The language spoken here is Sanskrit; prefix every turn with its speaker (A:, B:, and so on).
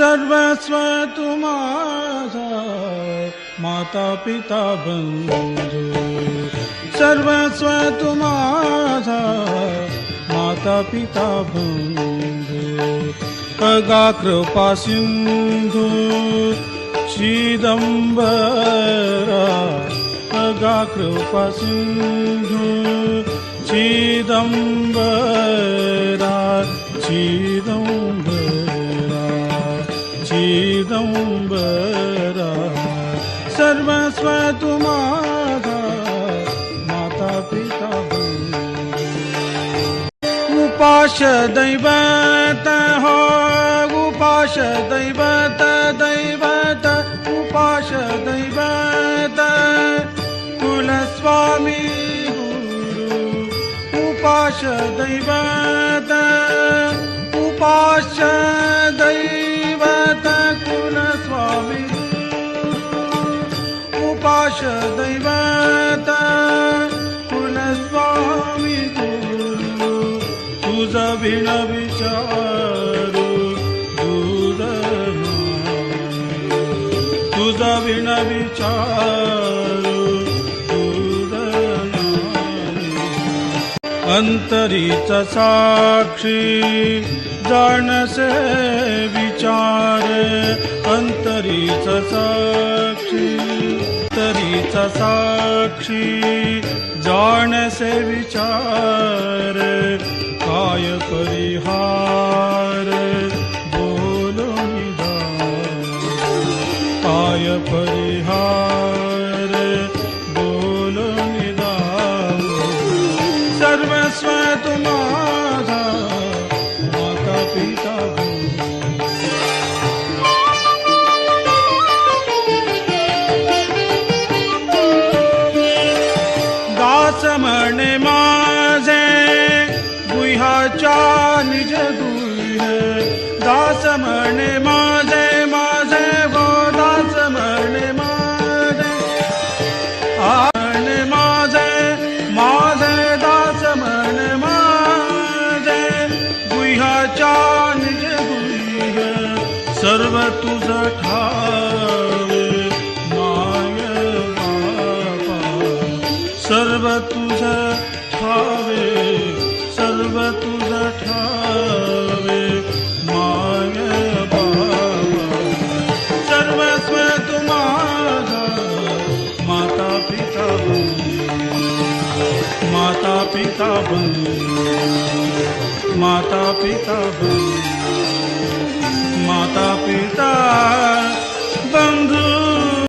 A: सर्वस्व तु माझा माता पिता बंधू। सर्वस्व तु माझा माता पिता बंधू। अगा कृपा सिंधू चिदंबरा। अगा कृपा सिंधू चिदंबरा। चिदंबरा चिदंबरा सर्वस्व तु माझा माता पिता उपाश दैवत हो उपाश दैवत दैवत उपाश दैवत कुलस्वामी उपाश दैवत उपाश उपाश दैवत कुलस्वामी गुरु तुझ विण विचारू दूर तुझ विण विचारू दूर अंतरीचा साक्षी जाणसे विचार। अंतरीचा साक्षी साक्षी जाणसे विचार काय परिहार बोलो काय परिहार बोलो निदान। सर्वस्व तु माझा माता पिता ನಿಜ ಗುಣ ದಾಸ ಮಣೆ ಮಾದೆ ಮಾದೆ ಗೋ ದಾಸ ಮಣೆ ಮಾದೆ ಆಣೆ ಮಾದೆ ಮಾದೆ ದಾಸ ಮಣೆ ಮಾದೆ ಗುಹ್ಯಾच्या ನಿಜ गुह्य सर्व तुझा ठाव माय बापा सर्व तु माता पिता बन। माता पिता बंधू